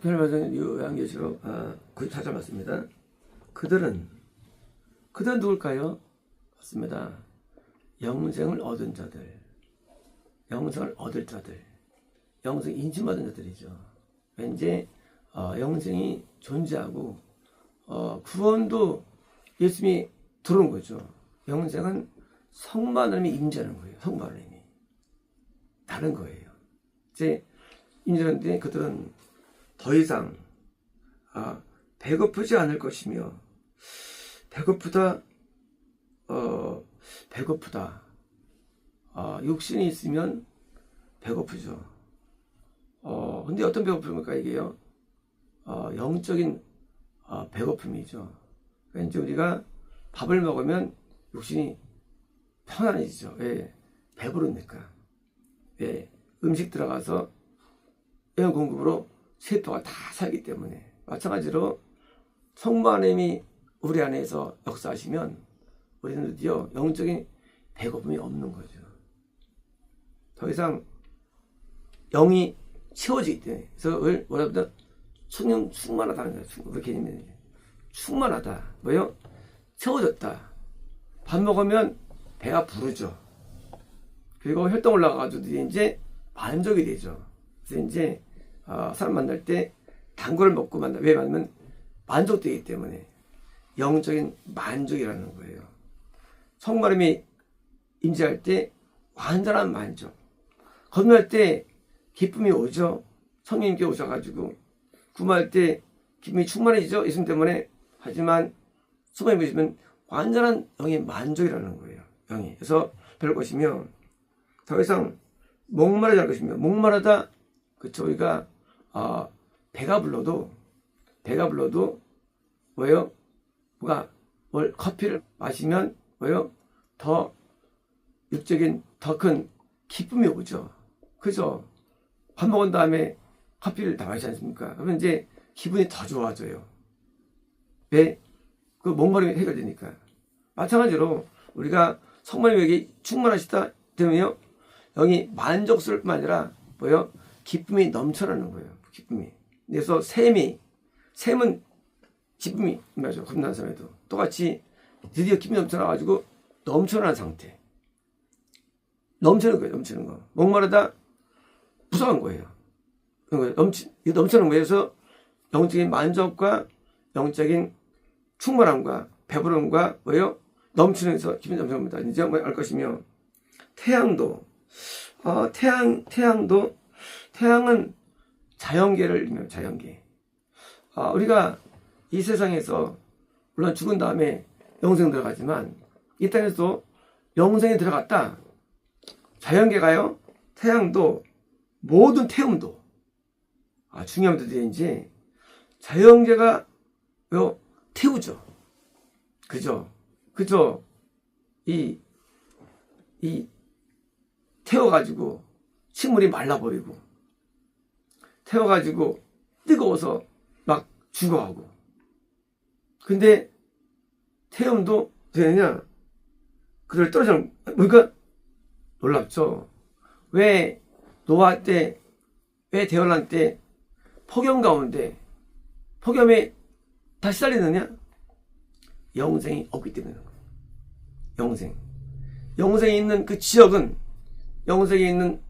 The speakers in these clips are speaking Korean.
편을받은 요한계시록 아, 94절 맞습니다. 그들은 그들은 누굴까요? 맞습니다. 영생을 얻은 자들, 영생을 얻을 자들, 영생 인침받은 자들이죠. 왠지 어, 영생이 존재하고 어, 구원도 예수님이 들어온 거죠. 영생은 성만 하나님이 임재하는 거예요. 성만 하나님이 다른 거예요. 이제 임재하는데 그들은 더 이상 아, 배고프지 않을 것이며 배고프다 어, 배고프다 아, 육신이 있으면 배고프죠. 어, 근데 어떤 배고픔일까 이게요? 어, 영적인 어, 배고픔이죠. 왠지 우리가 밥을 먹으면 육신이 편안해지죠. 왜? 배부르니까. 왜? 음식 들어가서 영양 공급으로 세포가 다 살기 때문에 마찬가지로 성부 하나님이 우리 안에서 역사하시면 우리는 드디어 영적인 배고픔이 없는 거죠. 더 이상 영이 채워지기 때문에 그래서 왜 뭐라보다 충 충만하다는 거예요. 충- 그 개념이 충만하다. 뭐요? 채워졌다. 밥 먹으면 배가 부르죠. 그리고 혈당 올라가가지고 이제 만족이 되죠. 그래서 이제 어, 사람 만날 때 단 거를 먹고 만나 왜 만나면 만족되기 때문에 영적인 만족이라는 거예요. 성마름이 임재할 때 완전한 만족. 건너할 때 기쁨이 오죠. 성령님께 오셔가지고 구마할 때 기쁨이 충만해지죠. 예수님 때문에 하지만 수고해 보시면 완전한 영의 만족이라는 거예요. 영이. 그래서 별 것이며 더 이상 목마르지 않을 것이며 목마르다 그쵸 우리가 아, 배가 불러도 배가 불러도 뭐예요? 뭐가 뭘 커피를 마시면 뭐예요? 더 육적인 더 큰 기쁨이 오죠. 그죠? 밥 먹은 다음에 커피를 다 마시지 않습니까? 그러면 이제 기분이 더 좋아져요. 왜? 그 목마름이 해결되니까. 마찬가지로 우리가 성모님에게 충만하시다 되면요. 영이 만족스러울 뿐만 아니라 뭐요? 기쁨이 넘쳐나는 거예요. 기쁨이. 그래서 샘이 샘은 기쁨이 맞죠. 겁난 사람에도 똑같이 드디어 기쁨이 넘쳐나가지고 넘쳐나는 상태. 넘치는 거예요. 넘치는 거. 목마르다 부족한 거예요. 넘치 이 넘치는. 그래서 영적인 만족과 영적인 충만함과 배부름과 뭐예요? 넘치면서 기분이 넘쳐납니다. 이제 뭐알 것이며 태양도 어, 태양 태양도 태양은 자연계를. 자연계. 아, 우리가 이 세상에서 물론 죽은 다음에 영생 들어가지만 이 땅에서 영생에 들어갔다. 자연계가요. 태양도 모든 태음도 아 중요한 이제 자연계가 요 태우죠. 그죠? 그죠? 이, 이, 태워가지고 식물이 말라버리고, 태워가지고 뜨거워서 막 죽어가고. 근데 태움도 되느냐? 그들 떨어져, 그러니까 놀랍죠? 왜 노아 때, 왜 대열난 때 폭염 가운데 폭염에 다시 살리느냐? 영생이 없기 때문에. 영생. 영생이 있는 그 지역은 영생이 있는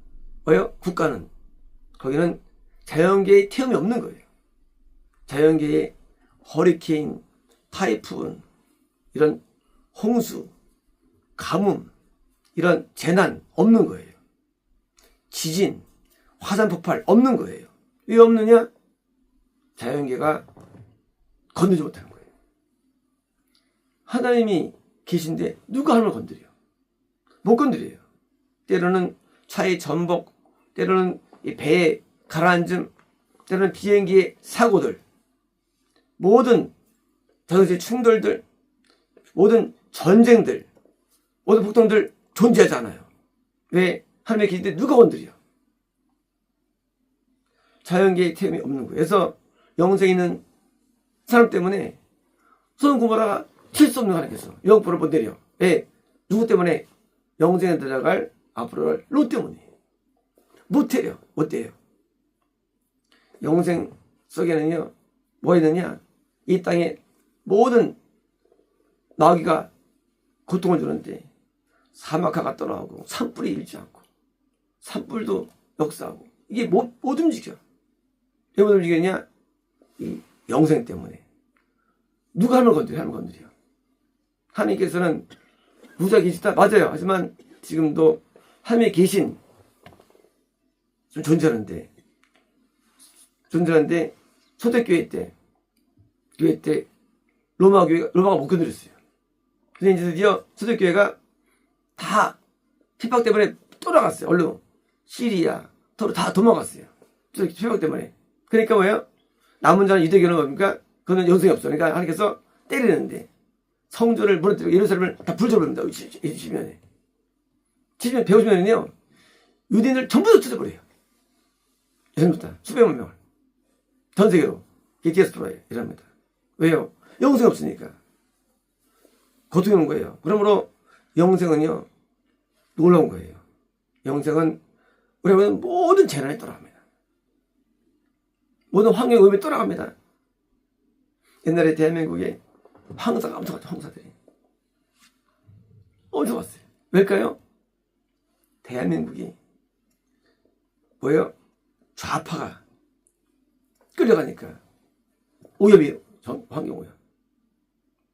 뭐요? 국가는 거기는 자연계의 태움이 없는 거예요. 자연계의 허리케인, 타이푼, 이런 홍수, 가뭄, 이런 재난 없는 거예요. 지진, 화산 폭발 없는 거예요. 왜 없느냐? 자연계가 건들지 못하는 거예요. 하나님이 계신데 누가 하나님을 건드려? 못 건드려요. 때로는 차의 전복, 때로는 이 배에 가라앉음, 때로는 비행기의 사고들, 모든 전세의 충돌들, 모든 전쟁들, 모든 폭동들 존재하잖아요. 왜? 하나님의 계신데 누가 건드려? 자연계의 템이 없는 거예요. 그래서 영생에 있는 사람 때문에 소돔 고모라가 튈수 없는 하나님께서 영포를 못 내려. 왜? 누구 때문에? 영생에 들어갈 앞으로 롯 때문에. 못 해요. 못 돼요. 영생 속에는요, 뭐 있느냐? 이 땅에 모든 나귀가 고통을 주는데 사막화가 떠나오고 산불이 일지 않고 산불도 역사하고 이게 못, 못 움직여. 왜 못 움직이냐? 이 영생 때문에. 누가 하늘 건드려, 하늘 건드려. 하나님께서는 무자 계시다. 맞아요. 하지만 지금도 하나님에 계신 좀 존재하는데, 존재하는데, 초대교회 때, 교회 때, 로마 교회가, 로마가 못 건드렸어요. 그래서 이제 드디어 초대교회가 다 핍박 때문에 떠나갔어요. 얼른. 시리아, 터로 다 도망갔어요. 초대 핍박 때문에. 그러니까 뭐예요? 남은 자는 유대교는 뭡니까? 그거는 영성이 없어. 그러니까 하나님께서 때리는데 성전을 무너뜨리고 예루살렘을 다 불져버립니다. 이 지면에. 지면 배우시면은요, 유대인들 전부 다 찢어버려요. 예전부터 수백만 명을. 전 세계로. 이게 디아스포라예요. 이랍니다. 왜요? 영성이 없으니까. 고통이 오는 거예요. 그러므로 영생은요, 놀라운 거예요. 영생은 우리는 모든 재난에 떠나갑니다. 모든 환경 위험에 떠나갑니다. 옛날에 대한민국에 황사가 엄청 왔죠, 황사들이. 엄청 왔어요. 왜일까요? 대한민국이 뭐예요? 좌파가 끌려가니까 오염이 전 환경 오염.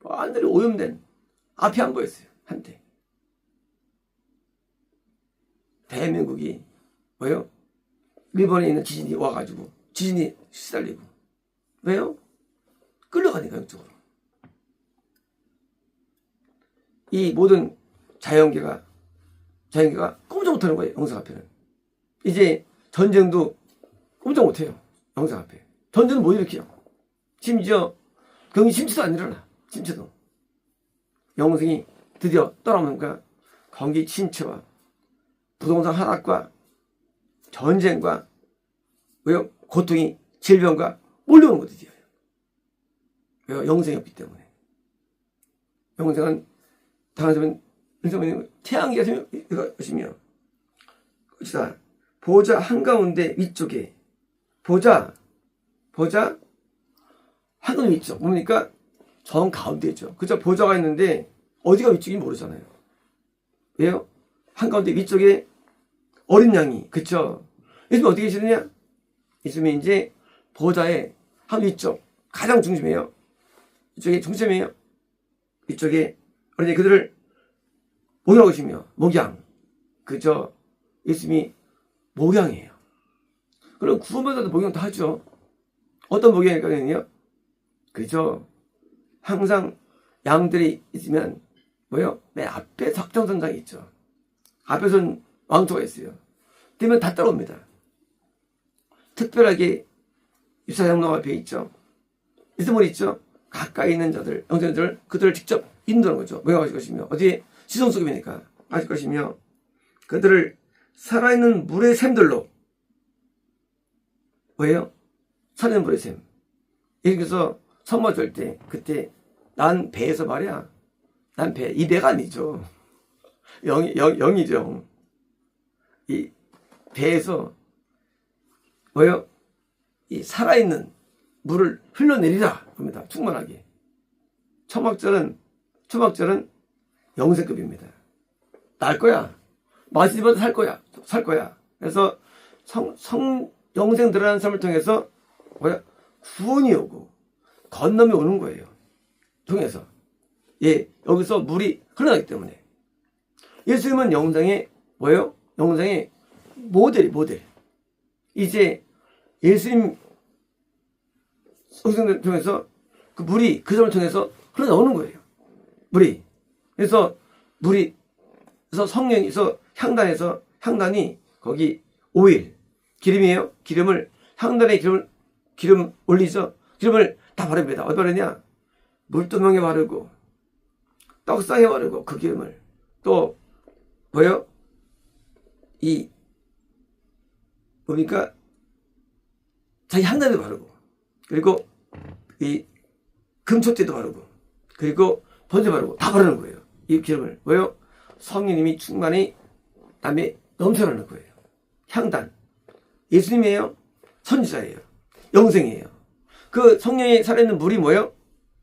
완전히 오염된 앞이 안 보였어요. 한때. 대한민국이 뭐예요? 일본에 있는 지진이 와가지고 지진이 시달리고 왜요? 끌려가니까 이쪽으로. 이 모든 자연계가 자연계가 꼼짝 못하는 거예요. 영상 앞에는. 이제 전쟁도 꼼짝 못해요. 영상 앞에. 전쟁은 못 일으켜요. 심지어 경기 심치도 안 일어나. 심치도. 영생이 드디어 떠나오니까 경기 침체와 부동산 하락과 전쟁과 왜요? 고통이 질병과 몰려오는 거 드디어. 왜요? 영생이 없기 때문에. 영생은 당하시면 일성님 태양이 것이며 것이다. 보좌 한가운데 위쪽에 보좌 보좌 하늘 위쪽 뭡니까? 정 가운데죠. 그죠? 보좌가 있는데 어디가 위쪽인지 모르잖아요. 왜요? 한가운데 위쪽에 어린 양이 그쵸? 예수님 어떻게 계시느냐? 예수님이 이제 보좌의 한 위쪽 가장 중심이에요. 이쪽에 중심이에요. 이쪽에 어린이 그들을 목이라고 하시며 목양 그저 예수님이 목양이에요. 그럼 구원받아도 목양도 하죠. 어떤 목양일까요? 그저 항상 양들이 있으면 뭐요? 맨 앞에 석정선장이 있죠. 앞에선 왕초가 있어요. 되면 다 따라옵니다. 특별하게 유사장로 앞에 있죠. 이스물 있죠. 가까이 있는 자들, 영생자들 그들을 직접 인도하는 거죠. 뭐가 하실 것이며 어디에 시선 속임이니까 하실 것이며 그들을 살아있는 물의 샘들로 뭐예요? 살아있는 물의 샘. 여기서 선모 줄때 그때 난 배에서 말이야. 난 배. 이 배가 아니죠. 영, 영, 영이죠. 이 배에서 뭐요? 이 살아있는 물을 흘러내리라 합니다. 충만하게. 초막절은 초막절은 영세급입니다. 날 거야. 마시지마다 살 거야. 살 거야. 그래서 성, 성 영생 들어가는 삶을 통해서 뭐야? 구원이 오고 건너이 오는 거예요. 통해서. 예, 여기서 물이 흘러나기 때문에. 예수님은 영상의 뭐예요? 영상의 모델이 모델. 이제 예수님 성생을 통해서 그 물이 그 점을 통해서 흘러나오는 거예요. 물이. 그래서 물이 그래서 성령에서 향단에서 향단이 거기 오일 기름이에요. 기름을 향단에 기름을 기름 올리죠. 기름을 다 바릅니다. 어디 바르냐? 물두멍에 바르고 떡상에 바르고 그 기름을 또 뭐요? 이 뭡니까? 자기 향단에도 바르고 그리고 이 금초대도 바르고 그리고 번제 바르고 다 바르는 거예요. 이 기름을 왜요? 성령님이 충만히 남에 넘쳐나는 거예요. 향단 예수님이에요. 선지자예요. 영생이에요. 그 성령이 살아있는 물이 뭐예요?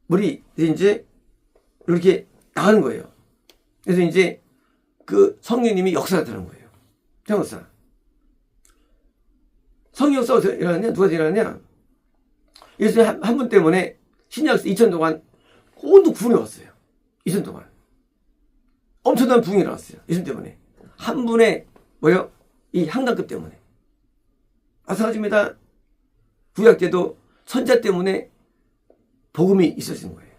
물이 이제 이렇게 나가는 거예요. 그래서 이제 그 성령님이 역사가 되는 거예요. 형사. 성령 어떻게 일어났냐? 누가 일어났냐? 예수님 한, 한 분 때문에 신약에서 2천 동안 온도 구원이 왔어요. 2천 동안. 엄청난 부흥이 일어났어요. 예수님 때문에. 한 분의 뭐요? 이 향단급 때문에. 마찬가지입니다. 구약 때도 선자 때문에 복음이 있어지는 거예요.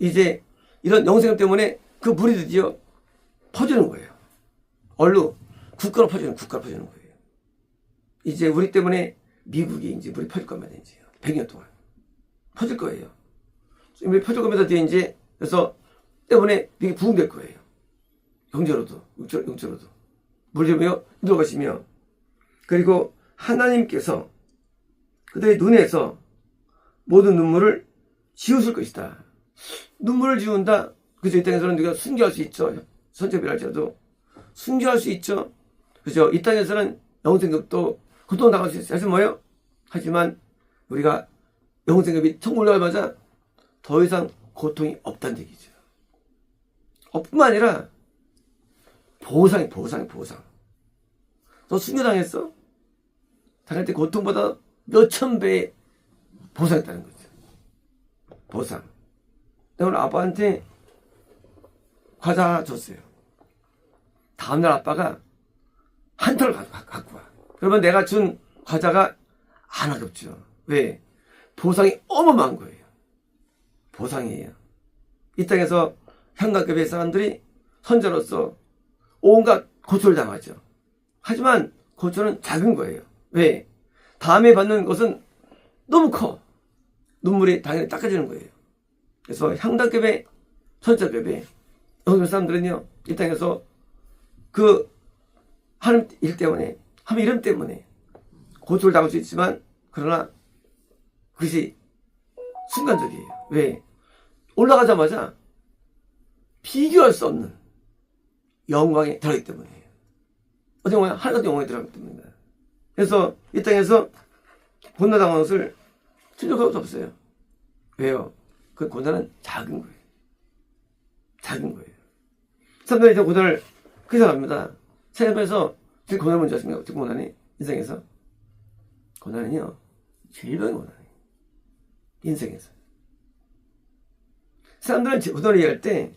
이제 이런 영생 때문에 그 물이 드디어 퍼지는 거예요. 얼루 국가로 퍼지는 국가로 퍼지는 거예요. 이제 우리 때문에 미국이 이제 물이 퍼질 겁니다. 이제 100년 동안 퍼질 거예요. 물이 퍼질 겁니다. 이제 그래서 때문에 이게 부흥될 거예요. 영적으로도 육적, 영적으로도 물리며 들어가시며 그리고 하나님께서 그들의 눈에서 모든 눈물을 지우실 것이다. 눈물을 지운다. 그죠? 이 땅에서는 우리가 순교할 수 있죠. 선체별할지라도 순교할 수 있죠. 그죠? 이 땅에서는 영생급도 고통 당할 수 있어요. 사실 뭐예요? 하지만 우리가 영생급이 천국을 가자마자 더 이상 고통이 없다는 얘기죠. 없뿐만 아니라 보상이 보상이 보상. 너 순교당했어? 당할 때 고통보다 몇천 배의 보상했다는 거죠. 보상. 오늘 아빠한테 과자 줬어요. 다음날 아빠가 한 가- 갖고 와. 그러면 내가 준 과자가 안 아깝죠. 왜? 보상이 어마어마한 거예요. 보상이에요. 이 땅에서 현관급의 사람들이 선자로서 온갖 고초를 당하죠. 하지만 고초는 작은 거예요. 왜? 다음에 받는 것은 너무 커. 눈물이 당연히 닦아지는 거예요. 그래서 향단급의 선자급의 영성 사람들은요, 이 땅에서 그 하나님 일 때문에, 하나님 이름 때문에 고초를 당할 수 있지만, 그러나 그것이 순간적이에요. 왜? 올라가자마자 비교할 수 없는 영광에 들어가기 때문이에요. 어떻게 보면 하나님 영광에 들어가기 때문입니다. 그래서 이 땅에서 고난당한 것을 충족할 수 없어요. 왜요? 그 고난은 작은 거예요. 작은 거예요. 사람들이 이제 고난을 그렇게 생각합니다. 세상에서 제일 고난 뭔지 아십니까? 어떻게 고난이? 인생에서? 고난은요, 질병이 고난이에요. 인생에서. 사람들은 제- 고난을 얘기할 때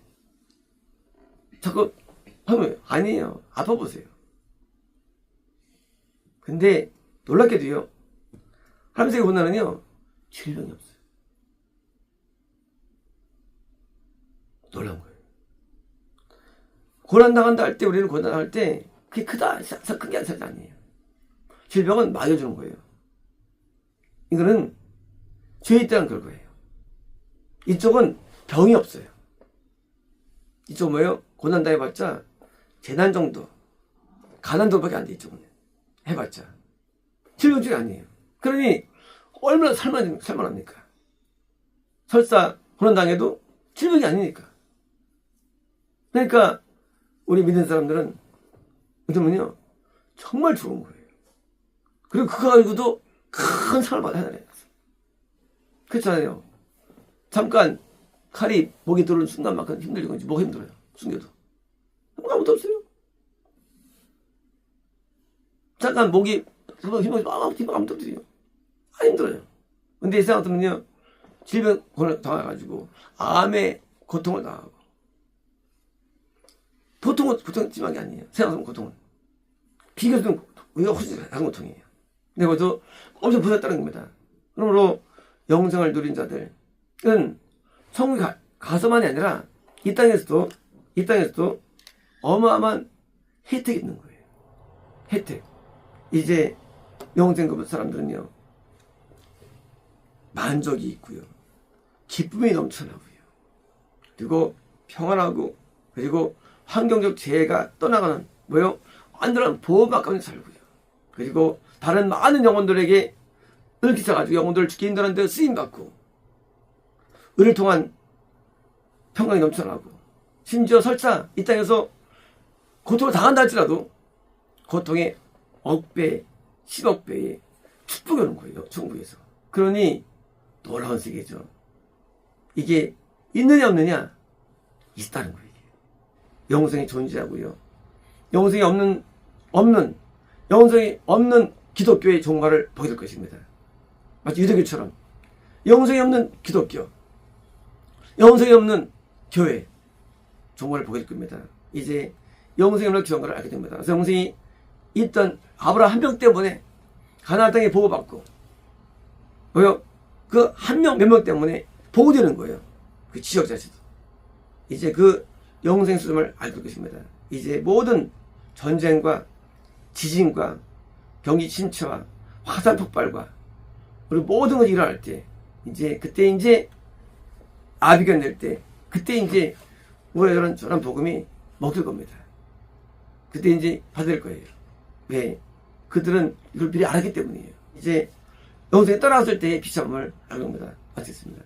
자꾸 하면 아니에요. 아파 보세요. 근데 놀랍게도요. 하나님의 고난은요. 질병이 없어요. 놀라운 거예요. 고난 당한다 할 때 우리는 고난 당할 때 그게 크다 큰게 아니에요. 질병은 맞아주는 거예요. 이거는 죄에 대한 결과예요. 이쪽은 병이 없어요. 이쪽 뭐예요? 고난 당해봤자 재난 정도, 가난 정도밖에 안 돼 이쪽은 해봤자 질병증이 아니에요. 그러니 얼마나 살만 살만합니까? 설사 고난 당해도 질병이 아니니까. 그러니까 우리 믿는 사람들은 어쩌면요 정말 좋은 거예요. 그리고 그거 가지고도 큰 상을 받아야 돼요. 그렇잖아요. 잠깐 칼이 목에 들어오는 순간만큼 힘들지 뭐가 힘들어요. 숨겨도. 아무것도 없어요. 잠깐 목이 힘이 아무도 없어요. 안 힘들어요. 근데 이 사람 같으면요 질병 을 당해가지고 암의 고통을 당하고 보통은 보통 심한 게 아니에요. 생각하면 고통은 비교적 우리가 훨씬 작은 고통이에요. 근데 그것도 엄청 보셨다는 겁니다. 그러므로 영생을 누린 자들은 가, 가서만이 아니라 이 땅에서도 이 땅에서도 어마어마한 혜택이 있는 거예요. 혜택. 이제 영생급 사람들은요 만족이 있고요, 기쁨이 넘쳐나고요, 그리고 평안하고 그리고 환경적 재해가 떠나가는 뭐요? 완전한 가운데 살고요. 그리고 다른 많은 영혼들에게 을 끼쳐가지고 영혼들을 죽기 힘들었는데 쓰임받고 을을 통한 평강이 넘쳐나고 심지어 설사 이 땅에서 고통을 당한다 할지라도 고통의 억배, 십억배의 축복이 오는 거예요. 천국에서. 그러니 놀라운 세계죠. 이게 있느냐 없느냐 있다는 거예요. 영생이 존재하고요. 영생이 없는 없는 영생이 없는 기독교의 종말을 보게 될 것입니다. 마치 유대교처럼 영생이 없는 기독교, 영생이 없는 교회 종말을 보게 될 겁니다. 이제 영생이 없는 종말을 알게 됩니다. 그래서 영생이 있던 아브라함 한 명 때문에 가나안 땅에 보호받고 왜요? 그 한 명 몇 명 때문에 보호되는 거예요. 그 지역 자체도. 이제 그 영생 수점을 알게 될 것입니다. 이제 모든 전쟁과 지진과 경기 침체와 화산 폭발과 그리고 모든 것이 일어날 때 이제 그때 이제 아비가 낼때 그때 이제 우리가 이런 저런 복음이 먹힐 겁니다. 그때 이제 받을 거예요. 왜? 그들은 이걸 미리 알았기 때문이에요. 이제 영생에 떠나갔을 때의 비참함을 알게 겁니다. 마치겠습니다.